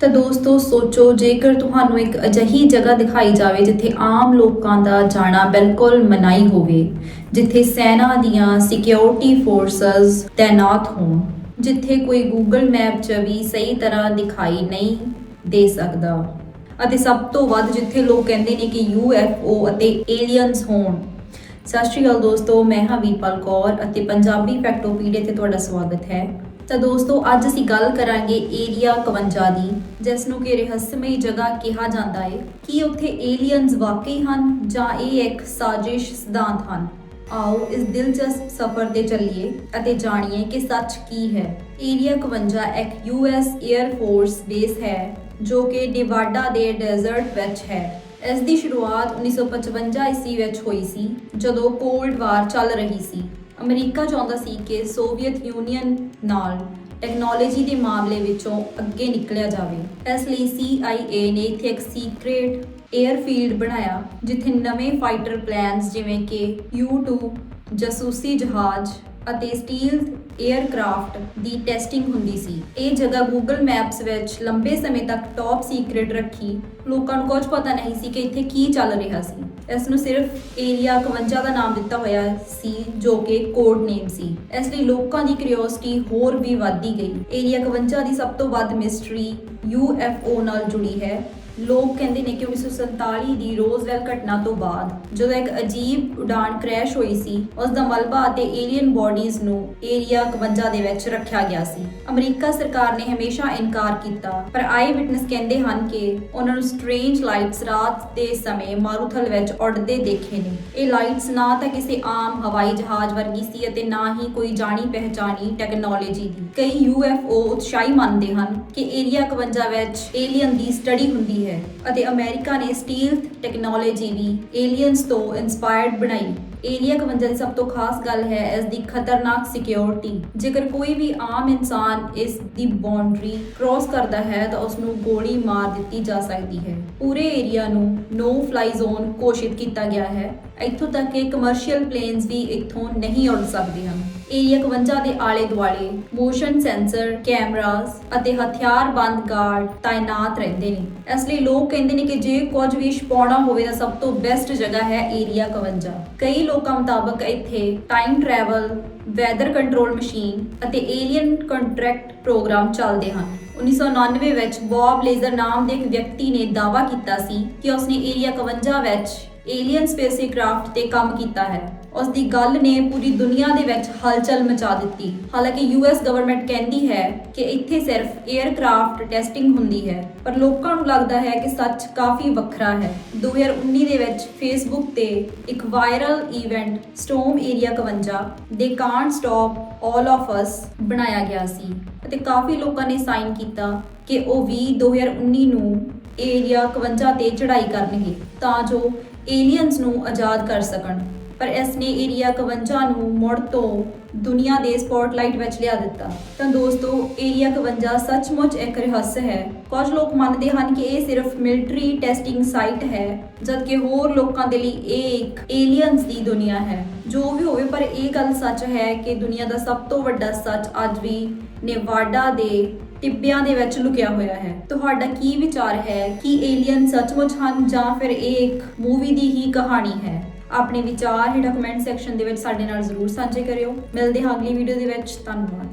ਤਾਂ ਦੋਸਤੋ, ਸੋਚੋ, ਜੇਕਰ ਤੁਹਾਨੂੰ ਇੱਕ ਅਜਿਹੀ ਜਗ੍ਹਾ ਦਿਖਾਈ ਜਾਵੇ ਜਿੱਥੇ ਆਮ ਲੋਕਾਂ ਦਾ ਜਾਣਾ ਬਿਲਕੁਲ ਮਨਾਈ ਹੋਵੇ, ਜਿੱਥੇ ਸੈਨਾ ਦੀਆਂ ਸਿਕਿਉਰਿਟੀ ਫੋਰਸਸ ਤਾਇਨਾਤ ਹੋਣ, ਜਿੱਥੇ ਕੋਈ ਗੂਗਲ ਮੈਪ 'ਚ ਵੀ ਸਹੀ ਤਰ੍ਹਾਂ ਦਿਖਾਈ ਨਹੀਂ ਦੇ ਸਕਦਾ। ਅਤੇ ਸਭ ਤੋਂ ਵੱਧ ਜਿੱਥੇ ਲੋਕ ਕਹਿੰਦੇ ਨੇ ਕਿ UFO ਅਤੇ ਏਲੀਅਨਸ ਹੋਣ। ਸਤਿ ਸ਼੍ਰੀ ਅਕਾਲ ਦੋਸਤੋ, ਮੈਂ ਹਾਂ ਵੀਰਪਾਲ ਕੌਰ ਅਤੇ ਪੰਜਾਬੀ ਫੈਕਟੋਪੀਡੀਆ ਤੇ ਤੁਹਾਡਾ ਸਵਾਗਤ ਹੈ। ਤਾਂ ਦੋਸਤੋ, ਅੱਜ ਅਸੀਂ ਗੱਲ ਕਰਾਂਗੇ ਏਰੀਆ 51 ਦੀ, ਜਿਸ ਨੂੰ ਕਿ ਰਹੱਸਮਈ ਜਗ੍ਹਾ ਕਿਹਾ ਜਾਂਦਾ ਹੈ। ਕੀ ਉੱਥੇ ਏਲੀਅਨਸ ਵਾਕਈ ਹਨ ਜਾਂ ਇਹ ਇੱਕ ਸਾਜ਼ਿਸ਼ ਸਿਧਾਂਤ ਹਨ? ਆਓ ਇਸ ਦਿਲਚਸਪ ਸਫ਼ਰ ਤੇ ਚੱਲੀਏ ਅਤੇ ਜਾਣੀਏ ਕਿ ਸੱਚ ਕੀ ਹੈ। ਏਰੀਆ 51 ਇੱਕ ਯੂਐਸ 에ਅਰ ਫੋਰਸ ਬੇਸ ਹੈ, ਜੋ ਕਿ ਨਿਵਾਡਾ ਦੇ ਡੈਜ਼ਰਟ ਵਿੱਚ ਹੈ। ਇਸ ਦੀ ਸ਼ੁਰੂਆਤ 1955 ਈਸਵੀ ਵਿੱਚ ਹੋਈ ਸੀ, ਜਦੋਂ ਕੋਲਡ ਵਾਰ ਚੱਲ ਰਹੀ ਸੀ। ਅਮਰੀਕਾ ਚਾਹੁੰਦਾ ਸੀ ਕਿ ਸੋਵੀਅਤ ਯੂਨੀਅਨ ਨਾਲ ਟੈਕਨੋਲੋਜੀ ਦੇ ਮਾਮਲੇ ਵਿੱਚੋਂ ਅੱਗੇ ਨਿਕਲਿਆ ਜਾਵੇ। ਇਸ ਲਈ CIA ਨੇ ਇੱਥੇ ਇੱਕ ਸੀਕ੍ਰੀਟ 에ਅਰਫੀਲਡ ਬਣਾਇਆ, ਜਿੱਥੇ ਨਵੇਂ ਫਾਈਟਰ ਪਲੈਨਸ ਜਿਵੇਂ ਕਿ U2 ਜਾਸੂਸੀ ਜਹਾਜ਼ ਅਤੇ ਸਟੀਲ 에ਅਰਕ੍ਰਾਫਟ ਦੀ ਟੈਸਟਿੰਗ ਹੁੰਦੀ ਸੀ। ਇਹ ਜਗ੍ਹਾ Google ਮੈਪਸ ਵਿੱਚ ਲੰਬੇ ਸਮੇਂ ਤੱਕ ਟੌਪ ਸੀਕ੍ਰੀਟ ਰੱਖੀ। ਲੋਕਾਂ ਨੂੰ ਕੁਝ ਪਤਾ ਨਹੀਂ ਸੀ ਕਿ ਇੱਥੇ ਕੀ ਚੱਲ ਰਿਹਾ ਸੀ। ਇਸ ਨੂੰ ਸਿਰਫ ਏਰੀਆ 51 ਦਾ ਨਾਮ ਦਿੱਤਾ ਹੋਇਆ ਸੀ, ਜੋ ਕਿ ਕੋਡ ਨੇਮ ਸੀ। ਇਸ ਲਈ ਲੋਕਾਂ ਦੀ ਕਿਉਰਿਓਸਿਟੀ ਹੋਰ ਵੀ ਵਧਦੀ ਗਈ। ਏਰੀਆ 51 ਦੀ ਸਭ ਤੋਂ ਵੱਧ ਮਿਸਟਰੀ UFO ਨਾਲ ਜੁੜੀ ਹੈ। ਲੋਕ ਕਹਿੰਦੇ ਨੇ ਕਿ 1947 ਦੀ ਰੋਜ਼ਵੈਲ ਘਟਨਾ ਤੋਂ ਬਾਅਦ ਜਦੋਂ ਇੱਕ ਅਜੀਬ ਉਡਾਨ ਕ੍ਰੈਸ਼ ਹੋਈ ਸੀ ਉਸ ਦਾ ਮਲਬਾ ਅਤੇ ਏਲੀਅਨ ਬਾਡੀਜ਼ ਨੂੰ ਏਰੀਆ 51 ਦੇ ਵਿੱਚ ਰੱਖਿਆ ਗਿਆ ਸੀ। ਅਮਰੀਕਾ ਸਰਕਾਰ ਨੇ ਹਮੇਸ਼ਾ ਇਨਕਾਰ ਕੀਤਾ, ਪਰ ਆਈ ਵਿਟਨੈਸ ਕਹਿੰਦੇ ਹਨ ਕਿ ਉਹਨਾਂ ਨੂੰ ਸਟ੍ਰੇਂਜ ਲਾਈਟਸ ਰਾਤ ਦੇ ਸਮੇਂ ਮਾਰੂਥਲ ਵਿੱਚ ਉੱਡਦੇ ਦੇਖੇ ਨੇ। ਇਹ ਲਾਈਟਸ ਨਾ ਤਾਂ ਕਿਸੇ ਆਮ ਹਵਾਈ ਜਹਾਜ਼ ਵਰਗੀ ਸੀ ਅਤੇ ਨਾ ਹੀ ਕੋਈ ਜਾਣੀ ਪਹਿਚਾਣੀ ਟੈਕਨੋਲੋਜੀ ਦੀ। ਕਈ UFO ਉਤਸ਼ਾਹੀ ਮੰਨਦੇ ਹਨ ਕਿ ਏਰੀਆ 51 ਵਿੱਚ ਏਲੀਅਨ ਦੀ ਸਟੱਡੀ ਹੁੰਦੀ ਹੈ। ਅਤੇ ਅਮਰੀਕਾ ਨੇ ਸਟੀਲਥ ਟੈਕਨੋਲੋਜੀ ਵੀ ਏਲੀਅਨਸ ਤੋਂ ਇਨਸਪਾਇਰਡ ਬਣਾਈ। ਏਰੀਆ 51 ਦੀ ਸਭ ਤੋਂ ਖਾਸ ਗੱਲ ਹੈ ਇਸ ਦੀ ਖਤਰਨਾਕ ਸਿਕਿਉਰਿਟੀ। ਜੇਕਰ ਕੋਈ ਵੀ ਆਮ ਇਨਸਾਨ ਇਸ ਦੀ ਬਾਉਂਡਰੀ ਕ੍ਰਾਸ ਕਰਦਾ ਹੈ ਤਾਂ ਉਸ ਨੂੰ ਗੋਲੀ ਮਾਰ ਦਿੱਤੀ ਜਾ ਸਕਦੀ ਹੈ। ਪੂਰੇ ਏਰੀਆ ਨੂੰ ਨੋ ਫਲਾਈ ਜ਼ੋਨ ਘੋਸ਼ਿਤ ਕੀਤਾ ਗਿਆ ਹੈ। ਇੱਥੋਂ ਤੱਕ ਕਿ ਕਮਰਸ਼ੀਅਲ ਪਲੇਨਸ ਵੀ ਇੱਥੋਂ ਨਹੀਂ ਉੱਡ ਸਕਦੇ ਹਨ। ਏਰੀਆ 51 ਦੇ ਆਲੇ ਦੁਆਲੇ ਮੋਸ਼ਨ ਸੈਂਸਰ ਕੈਮਰਾਸ ਅਤੇ ਹਥਿਆਰਬੰਦ ਗਾਰਡ ਤਾਇਨਾਤ ਰਹਿੰਦੇ ਨੇ। ਇਸ ਲਈ ਲੋਕ ਕਹਿੰਦੇ ਨੇ ਕਿ ਜੇ ਕੁਝ ਵੀ ਛਪਾਉਣਾ ਹੋਵੇ ਤਾਂ ਸਭ ਤੋਂ ਬੈਸਟ ਜਗ੍ਹਾ ਹੈ ਏਰੀਆ 51 ਕਈ ਲੋਕਾਂ ਮੁਤਾਬਕ ਇੱਥੇ time travel weather control machine ਅਤੇ ਏਲੀਅਨ ਕੰਟਰੈਕਟ ਪ੍ਰੋਗਰਾਮ ਚੱਲਦੇ ਹਨ। 1999 ਵਿੱਚ ਬੌਬ ਲੇਜ਼ਰ ਨਾਮ ਦੇ ਇੱਕ ਵਿਅਕਤੀ ਨੇ ਦਾਅਵਾ ਕੀਤਾ ਸੀ ਕਿ ਉਸਨੇ ਏਰੀਆ 51 ਵਿੱਚ ਏਲੀਅਨ ਸਪੇਸਕ੍ਰਾਫਟ ਤੇ ਕੰਮ ਕੀਤਾ ਹੈ। ਉਸ ਦੀ ਗੱਲ ਨੇ ਪੂਰੀ ਦੁਨੀਆ ਦੇ ਵਿੱਚ ਹਲਚਲ ਮਚਾ ਦਿੱਤੀ। ਹਾਲਾਂਕਿ ਯੂਐਸ ਗਵਰਨਮੈਂਟ ਕਹਿੰਦੀ ਹੈ ਕਿ ਇੱਥੇ ਸਿਰਫ 에ਅਰਕ੍ਰਾਫਟ ਟੈਸਟਿੰਗ ਹੁੰਦੀ ਹੈ, ਪਰ ਲੋਕਾਂ ਨੂੰ ਲੱਗਦਾ ਹੈ ਕਿ ਸੱਚ ਕਾਫੀ ਵੱਖਰਾ ਹੈ। 2019 ਦੇ ਵਿੱਚ ਫੇਸਬੁੱਕ ਤੇ ਇੱਕ ਵਾਇਰਲ ਇਵੈਂਟ ਸਟੋਮ ਏਰੀਆ 51 ਦੇ can't stop all of us ਬਣਾਇਆ ਗਿਆ ਸੀ ਅਤੇ ਕਾਫੀ ਲੋਕਾਂ ਨੇ ਸਾਈਨ ਕੀਤਾ ਕਿ ਉਹ ਵੀ 2019 ਨੂੰ ਏਰੀਆ 51 ਤੇ ਚੜ੍ਹਾਈ ਕਰਨਗੇ। ਤਾਂ ਜੋ ਏਲੀਅਨਸ ਨੂੰ ਆਜ਼ਾਦ ਕਰ ਸਕਣ। ਪਰ ਇਸ ਨੇ ਏਰੀਆ 51 ਨੂੰ ਮੁੜ ਤੋਂ ਦੁਨੀਆ ਦੇ ਸਪੌਟਲਾਈਟ ਵਿੱਚ ਲਿਆ ਦਿੱਤਾ। ਤਾਂ ਦੋਸਤੋ, ਏਰੀਆ 51 ਸੱਚਮੁੱਚ ਇੱਕ ਰਹੱਸ ਹੈ। ਕੁਝ ਲੋਕ ਮੰਨਦੇ ਹਨ ਕਿ ਇਹ ਸਿਰਫ ਮਿਲਟਰੀ ਟੈਸਟਿੰਗ ਸਾਈਟ ਹੈ, ਜਦਕਿ ਹੋਰ ਲੋਕਾਂ ਦੇ ਲਈ ਇਹ ਇੱਕ ਏਲੀਅਨਸ ਦੀ ਦੁਨੀਆ ਹੈ। ਜੋ ਵੀ ਹੋਵੇ, ਪਰ ਇਹ ਗੱਲ ਸੱਚ ਹੈ ਕਿ ਦੁਨੀਆ ਦਾ ਸਭ ਤੋਂ ਵੱਡਾ ਸੱਚ ਅੱਜ ਵੀ ਨੇਵਾਡਾ ਦੇ ਟਿੱਬਿਆਂ ਦੇ ਵਿੱਚ ਲੁਕਿਆ ਹੋਇਆ ਹੈ। ਤੁਹਾਡਾ ਕੀ ਵਿਚਾਰ ਹੈ ਕਿ ਏਲੀਅਨ ਸੱਚਮੁੱਚ ਹਨ ਜਾਂ ਫਿਰ ਇਹ ਇੱਕ ਮੂਵੀ ਦੀ ਹੀ ਕਹਾਣੀ ਹੈ? ਆਪਣੇ ਵਿਚਾਰ ਹੇਠਾਂ ਕਮੈਂਟ ਸੈਕਸ਼ਨ ਦੇ ਵਿੱਚ ਸਾਡੇ ਨਾਲ ਜ਼ਰੂਰ ਸਾਂਝੇ ਕਰਿਓ। ਮਿਲਦੇ ਹਾਂ ਅਗਲੀ ਵੀਡੀਓ ਦੇ ਵਿੱਚ। ਧੰਨਵਾਦ।